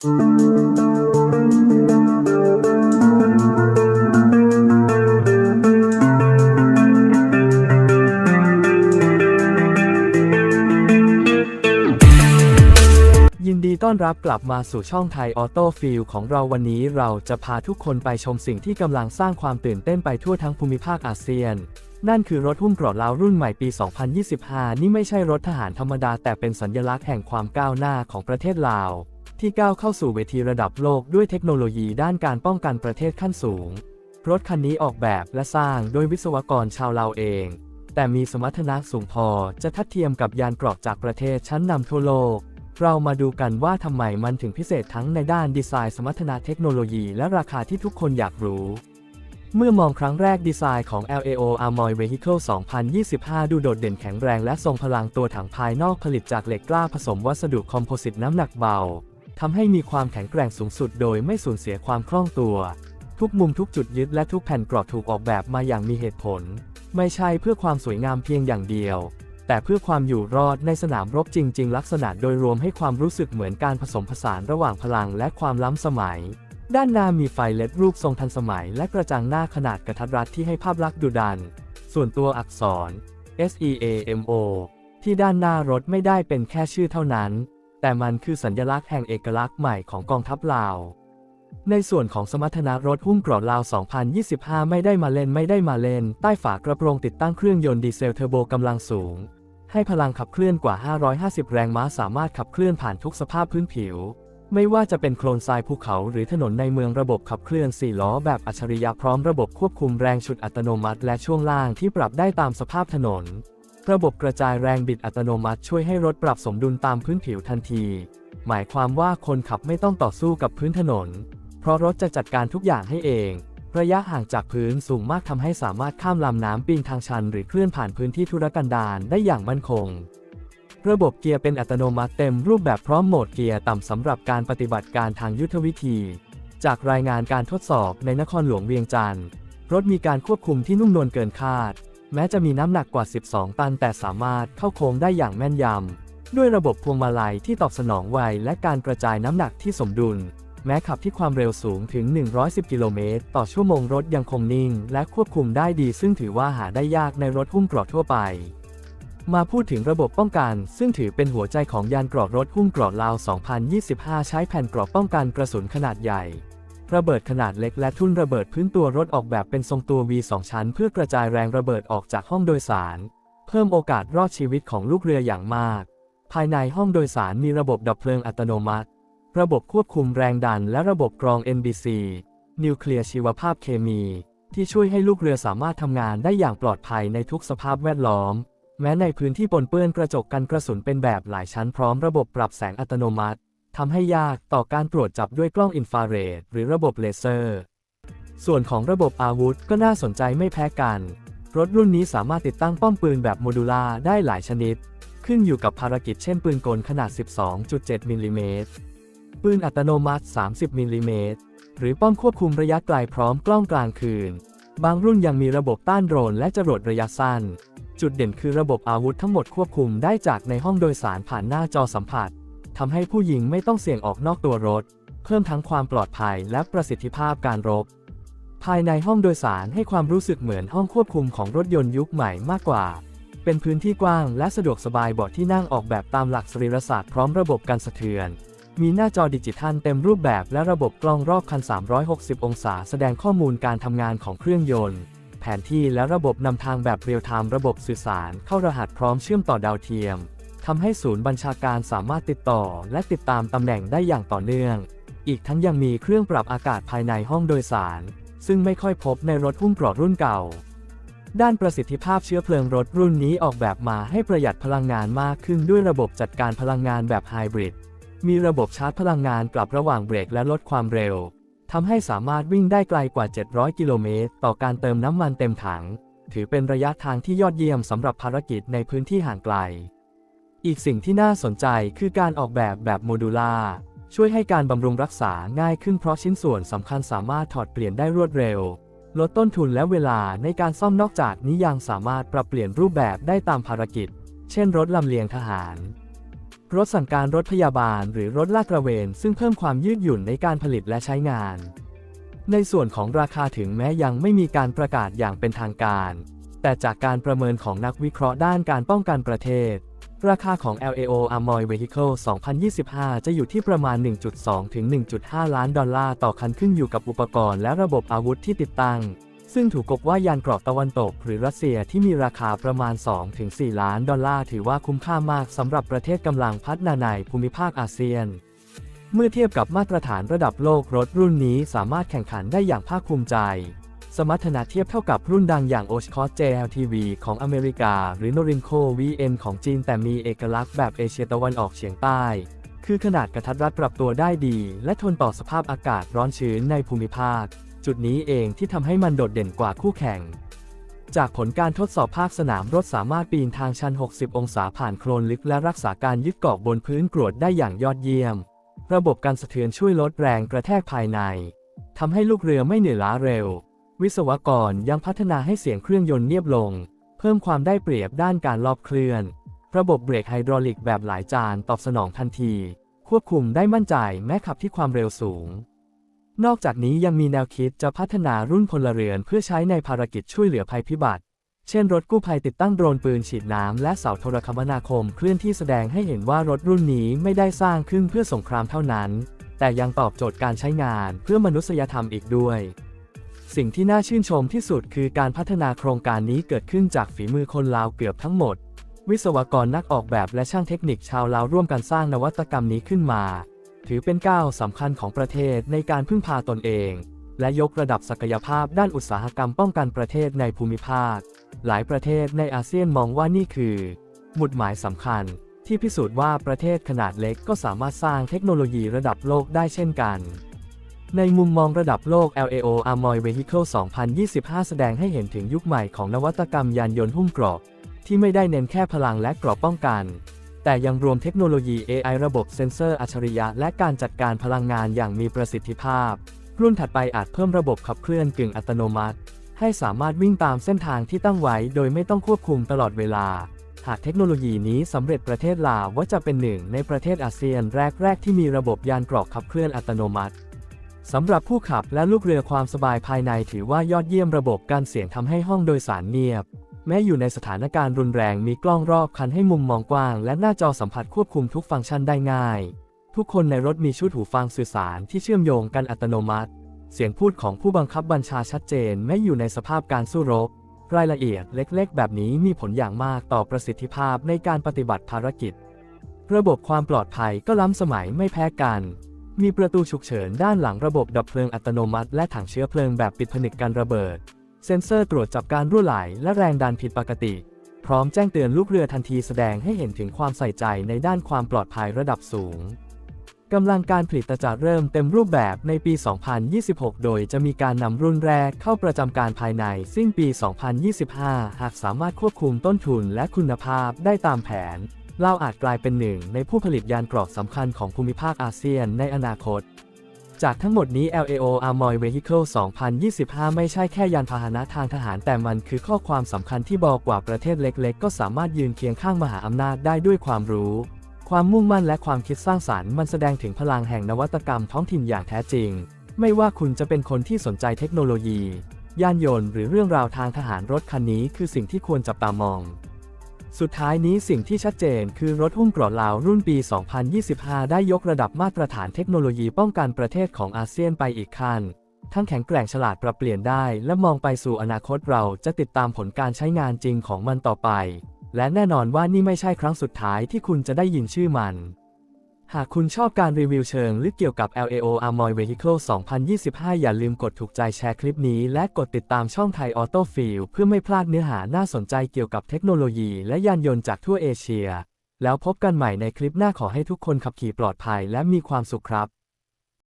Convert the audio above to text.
ยินดีต้อนรับกลับมาสู่ช่องไทยออโต้ฟิลของเราวันนี้เราจะพาทุกคนไปชมสิ่งที่กำลังสร้างความตื่นเต้นไปทั่วทั้งภูมิภาคอาเซียน นั่นคือรถหุ้มเกรอดลาวรุ่นใหม่ปี 2025 นี่ไม่ใช่รถทหารธรรมดาแต่เป็นสัญลักษณ์แห่งความก้าวหน้าของประเทศลาว ที่ก้าวเข้าสู่เวทีระดับโลกด้วยเทคโนโลยีด้านการป้องกันประเทศขั้นสูง รถคันนี้ออกแบบและสร้างโดยวิศวกรชาวลาวเอง แต่มีสมรรถนะสูงพอจะทัดเทียมกับยานเกรอบจากประเทศชั้นนำทั่วโลก เรามาดูกันว่าทำไมมันถึงพิเศษทั้งในด้านดีไซน์สมรรถนะเทคโนโลยีและราคาที่ทุกคนอยากรู้เมื่อมองครั้งแรกดีไซน์ของ LAO Armoy Vehicle 2025 ดูโดดเด่นแข็งแรงและทรงพลังตัวถังภายนอกผลิตจากเหล็กกล้าผสมวัสดุคอมโพสิตน้ำหนักเบา ทำให้มีความแข็งแกร่งสูงสุดโดยไม่สูญเสียความคล่องตัว ทุกมุมทุกจุดยึดและทุกแผ่นกรอบถูกออกแบบมาอย่างมีเหตุผล ไม่ใช่เพื่อความสวยงามเพียงอย่างเดียว แต่เพื่อความอยู่รอดในสนามรบจริง ๆ ลักษณะโดยรวมให้ความรู้สึกเหมือนการผสมผสานระหว่างพลังและความล้ำสมัย ด้านหน้ามีไฟเลดรูปทรงทันสมัย และกระจังหน้าขนาดกระทัดรัดที่ให้ภาพลักษณ์ดุดัน ส่วนตัวอักษร SEAMO ที่ด้านหน้ารถไม่ได้เป็นแค่ชื่อเท่านั้น แต่มันคือสัญลักษณ์แห่งเอกลักษณ์ใหม่ของกองทัพลาว ในส่วนของสมรรถนะรถหุ้มเกรอดลาว 2025 ไม่ได้มาเล่นไม่ได้มาเล่น ใต้ฝากระโปรงติดตั้งเครื่องยนต์ดีเซลเทอร์โบกำลังสูง ให้พลังขับเคลื่อนกว่า 550 แรงม้าสามารถขับเคลื่อนผ่านทุกสภาพพื้นผิว ไม่ว่าจะเป็นโคลนทรายภูเขาหรือถนนในเมืองระบบขับเคลื่อน4ล้อแบบอัจฉริยะพร้อมระบบควบคุมแรงฉุดอัตโนมัติ และช่วงล่างที่ปรับได้ตามสภาพถนน ระบบกระจายแรงบิดอัตโนมัติช่วยให้รถปรับสมดุลตามพื้นผิวทันที หมายความว่าคนขับไม่ต้องต่อสู้กับพื้นถนน เพราะรถจะจัดการทุกอย่างให้เอง ระยะห่างจากพื้นสูงมากทำให้สามารถข้ามลำน้ำปีนทางชัน หรือเคลื่อนผ่านพื้นที่ทุรกันดารได้อย่างมั่นคง ระบบเกียร์เป็นอัตโนมัติเต็มรูปแบบพร้อมโหมดเกียร์ต่ำสำหรับการปฏิบัติการทางยุทธวิธี จากรายงานการทดสอบในนครหลวงเวียงจันทร์รถมีการควบคุมที่นุ่มนวลเกินคาด แม้จะมีน้ำหนักกว่า 12 ตัน แต่สามารถเข้าโค้งได้อย่างแม่นยำ ด้วยระบบพวงมาลัยที่ตอบสนองไวและการกระจายน้ำหนักที่สมดุล แม้ขับที่ความเร็วสูงถึง 110 กิโลเมตรต่อชั่วโมงรถยังคงนิ่ง และควบคุมได้ดีซึ่งถือว่าหาได้ยากในรถหุ้มเกรอดทั่วไป มาพูดถึงระบบป้องกัน ซึ่งถือเป็นหัวใจของยานเกรอดรถหุ้มเกรอดลาว 2025 ใช้แผ่นเกรอบป้องกันกระสุนขนาดใหญ่ ระเบิดขนาดเล็กและทุ่นระเบิดพื้นตัวรถออกแบบเป็นทรงตัว V2 ชั้น เพื่อกระจายแรงระเบิดออกจากห้องโดยสาร เพิ่มโอกาสรอดชีวิตของลูกเรืออย่างมาก ภายในห้องโดยสารมีระบบดับเพลิงอัตโนมัติ ระบบควบคุมแรงดันและระบบกรอง NBC นิวเคลียร์ชีวภาพเคมี ที่ช่วยให้ลูกเรือสามารถทำงานได้อย่างปลอดภัยในทุกสภาพแวดล้อม แม้ในพื้นที่ปนเปื้อนกระจกกันกระสุนเป็นแบบหลายชั้นพร้อมระบบปรับแสงอัตโนมัติ ทำให้ยากต่อการตรวจจับด้วยกล้องอินฟราเรดหรือระบบเลเซอร์ ส่วนของระบบอาวุธก็น่าสนใจไม่แพ้กัน รถรุ่นนี้สามารถติดตั้งป้อมปืนแบบโมดูล่าได้หลายชนิด ขึ้นอยู่กับภารกิจเช่นปืนกลขนาด 12.7มิลลิเมตรปืนอัตโนมัติ 30มิลลิเมตรหรือป้อมควบคุมระยะไกลพร้อมกล้องกลางคืน บางรุ่นยังมีระบบต้านโดรนและจรวดระยะสั้น จุดเด่นคือระบบอาวุธทั้งหมดควบคุมได้จากในห้องโดยสารผ่านหน้าจอสัมผัส ทำให้ผู้ยิงไม่ต้องเสี่ยงออกนอกตัวรถ เพิ่มทั้งความปลอดภัยและประสิทธิภาพการรบ ภายในห้องโดยสารให้ความรู้สึกเหมือนห้องควบคุมของรถยนต์ยุคใหม่มากกว่า เป็นพื้นที่กว้างและสะดวกสบายเบาะที่นั่งออกแบบตามหลักสรีรศาสตร์พร้อมระบบการสะเทือน มีหน้าจอดิจิทัลเต็มรูปแบบและระบบกล้องรอบคัน 360 องศา แสดงข้อมูลการทำงานของเครื่องยนต์แผนที่และระบบนำทางแบบเรียลไทม์ระบบสื่อสารเข้ารหัสพร้อมเชื่อมต่อดาวเทียม ทำให้ศูนย์บัญชาการสามารถติดต่อ และติดตามตำแหน่งได้อย่างต่อเนื่อง อีกทั้งยังมีเครื่องปรับอากาศภายในห้องโดยสาร ซึ่งไม่ค่อยพบในรถหุ้มเกรอดรุ่นเก่า ด้านประสิทธิภาพเชื้อเพลิงรถรุ่นนี้ออกแบบมาให้ประหยัดพลังงานมากขึ้นด้วยระบบจัดการพลังงานแบบไฮบริด มีระบบชาร์จพลังงานกลับระหว่างเบรกและลดความเร็วทำให้สามารถวิ่งได้ไกลกว่า 700 กิโลเมตรต่อการเติมน้ำมันเต็มถัง ถือเป็นระยะทางที่ยอดเยี่ยมสำหรับภารกิจในพื้นที่ห่างไกล อีกสิ่งที่น่าสนใจคือการออกแบบแบบโมดูล่าช่วยให้การบำรุงรักษาง่ายขึ้นเพราะชิ้นส่วนสำคัญสามารถถอดเปลี่ยนได้รวดเร็ว ลดต้นทุนและเวลาในการซ่อมนอกจากนี้ยังสามารถปรับเปลี่ยนรูปแบบได้ตามภารกิจ เช่นรถลำเลียงทหาร รถสั่งการรถพยาบาลหรือรถลาดตระเวน ซึ่งเพิ่มความยืดหยุ่นในการผลิตและใช้งาน ในส่วนของราคาถึงแม้ยังไม่มีการประกาศอย่างเป็นทางการ แต่จากการประเมินของนักวิเคราะห์ด้านการป้องกันประเทศ ราคาของ LAO Armored Vehicle 2025 จะอยู่ที่ประมาณ 1.2 ถึง 1.5 ล้านดอลลาร์ต่อคันขึ้นอยู่กับอุปกรณ์และระบบอาวุธที่ติดตั้ง ซึ่งถูกกบว่ายานเกราะตะวันตก หรือรัสเซียที่มีราคาประมาณ2-4ล้านดอลลาร์ถือว่าคุ้มค่ามากสำหรับประเทศกำลังพัฒนาในภูมิภาคอาเซียน เมื่อเทียบกับมาตรฐานระดับโลกรถรุ่นนี้สามารถแข่งขันได้อย่างภาคภูมิใจ สมรรถนะเทียบเท่ากับรุ่นดังอย่าง Oshkosh JLTV ของอเมริกา หรือ Norinco VN ของจีน แต่มีเอกลักษณ์แบบเอเชียตะวันออกเฉียงใต้ คือขนาดกระทัดรัดปรับตัวได้ดี และทนต่อสภาพอากาศร้อนชื้นในภูมิภาค จุดนี้เองที่ทำให้มันโดดเด่นกว่าคู่แข่ง จากผลการทดสอบภาคสนามรถสามารถปีนทางชัน 60 องศาผ่านโคลนลึกและรักษาการยึดเกาะบนพื้นกรวดได้อย่างยอดเยี่ยม ระบบการสะเทือนช่วยลดแรงกระแทกภายในทำให้ลูกเรือไม่เหนื่อยล้าเร็ว วิศวกรยังพัฒนาให้เสียงเครื่องยนต์เนียบลง เพิ่มความได้เปรียบด้านการลอบเคลื่อน ระบบเบรกไฮดรอลิกแบบหลายจานตอบสนองทันที ควบคุมได้มั่นใจแม้ขับที่ความเร็วสูง นอกจากนี้ยังมีแนวคิดจะพัฒนารุ่นพลเรือนเพื่อใช้ในภารกิจช่วยเหลือภัยพิบัติ เช่นรถกู้ภัยติดตั้งโดรนปืนฉีดน้ำและเสาโทรคมนาคมเคลื่อนที่แสดงให้เห็นว่ารถรุ่นนี้ไม่ได้สร้างขึ้นเพื่อสงครามเท่านั้น แต่ยังตอบโจทย์การใช้งานเพื่อมนุษยธรรมอีกด้วย สิ่งที่น่าชื่นชมที่สุดคือการพัฒนาโครงการนี้เกิดขึ้นจากฝีมือคนลาวเกือบทั้งหมด วิศวกรนักออกแบบและช่างเทคนิคชาวลาวร่วมกันสร้างนวัตกรรมนี้ขึ้นมา ถือเป็นก้าวสำคัญของประเทศในการพึ่งพาตนเอง และยกระดับศักยภาพด้านอุตสาหกรรมป้องกันประเทศในภูมิภาค หลายประเทศในอาเซียนมองว่านี่คือหมุดหมายสำคัญ ที่พิสูจน์ว่าประเทศขนาดเล็กก็สามารถสร้างเทคโนโลยีระดับโลกได้เช่นกัน ในมุมมองระดับโลก LAO Armored Vehicle 2025 แสดงให้เห็นถึงยุคใหม่ของนวัตกรรมยานยนต์หุ้มเกราะที่ไม่ได้เน้นแค่พลังและเกราะป้องกัน แต่ยังรวมเทคโนโลยี AI ระบบเซ็นเซอร์อัจฉริยะ และการจัดการพลังงานอย่างมีประสิทธิภาพ รุ่นถัดไปอาจเพิ่มระบบขับเคลื่อนกึ่งอัตโนมัติ ให้สามารถวิ่งตามเส้นทางที่ตั้งไว้ โดยไม่ต้องควบคุมตลอดเวลา หากเทคโนโลยีนี้สำเร็จประเทศลาวว่าจะเป็นหนึ่งในประเทศอาเซียนแรกๆที่มีระบบยานเกราะขับเคลื่อนอัตโนมัติ สำหรับผู้ขับและลูกเรือความสบายภายในถือว่ายอดเยี่ยมระบบการเสียงทำให้ห้องโดยสารเงียบ แม้อยู่ในสถานการณ์รุนแรงมีกล้องรอบคันให้มุมมองกว้าง และหน้าจอสัมผัสควบคุมทุกฟังก์ชันได้ง่าย ทุกคนในรถมีชุดหูฟังสื่อสารที่เชื่อมโยงกันอัตโนมัติ เสียงพูดของผู้บังคับบัญชาชัดเจนแม้อยู่ในสภาพการสู้รบ รายละเอียดเล็กๆ แบบนี้มีผลอย่างมากต่อประสิทธิภาพในการปฏิบัติภารกิจ ระบบความปลอดภัยก็ล้ำสมัยไม่แพ้กัน มีประตูฉุกเฉินด้านหลังระบบดับเพลิงอัตโนมัติ และถังเชื้อเพลิงแบบปิดผนึกกันระเบิด เซ็นเซอร์ตรวจจับการรั่วไหลและแรงดันผิดปกติ พร้อมแจ้งเตือนลูกเรือทันทีแสดงให้เห็นถึงความใส่ใจในด้านความปลอดภัยระดับสูงกำลังการผลิตจะเริ่มเต็มรูปแบบในปี 2026 โดยจะมีการนำรุ่นแรกเข้าประจำการภายในสิ้นปี 2025 หากสามารถควบคุมต้นทุนและคุณภาพได้ตามแผน ลาวอาจกลายเป็นหนึ่งในผู้ผลิตยานเกราะสำคัญของภูมิภาคอาเซียนในอนาคต จากทั้งหมดนี้ LAO Armored Vehicle 2025 ไม่ใช่แค่ยานพาหนะทางทหาร แต่มันคือข้อความสำคัญที่บอกว่าประเทศเล็กๆ ก็สามารถยืนเคียงข้างมหาอำนาจได้ด้วยความรู้ ความมุ่งมั่นและความคิดสร้างสารรค์มันแสดงถึงพลังแห่งนวัตกรรมท้องถิ่นอย่างแท้จริง ไม่ว่าคุณจะเป็นคนที่สนใจเทคโนโลยี ยานยนต์หรือเรื่องราวทางทหารรถคันนี้คือสิ่งที่ควรจับตามอง สุดท้ายนี้สิ่งที่ชัดเจนคือรถหุ้มเกราะลาวรุ่นปี 2025 ได้ยกระดับมาตรฐานเทคโนโลยีป้องกันประเทศของอาเซียนไปอีกขั้น ทั้งแข็งแกร่งฉลาดปรับเปลี่ยนได้ และมองไปสู่อนาคตเราจะติดตามผลการใช้งานจริงของมันต่อไป และแน่นอนว่านี่ไม่ใช่ครั้งสุดท้ายที่คุณจะได้ยินชื่อมัน หากคุณชอบการรีวิวเชิงลึกเกี่ยวกับ LAO Amoy Vehicle 2025 อย่าลืมกดถูกใจแชร์คลิปนี้ และกดติดตามช่องไทยออโต้ฟิลเพื่อไม่พลาดเนื้อหาน่าสนใจเกี่ยวกับเทคโนโลยีและยานยนต์จากทั่วเอเชีย แล้วพบกันใหม่ในคลิปหน้าขอให้ทุกคนขับขี่ปลอดภัยและมีความสุขครับ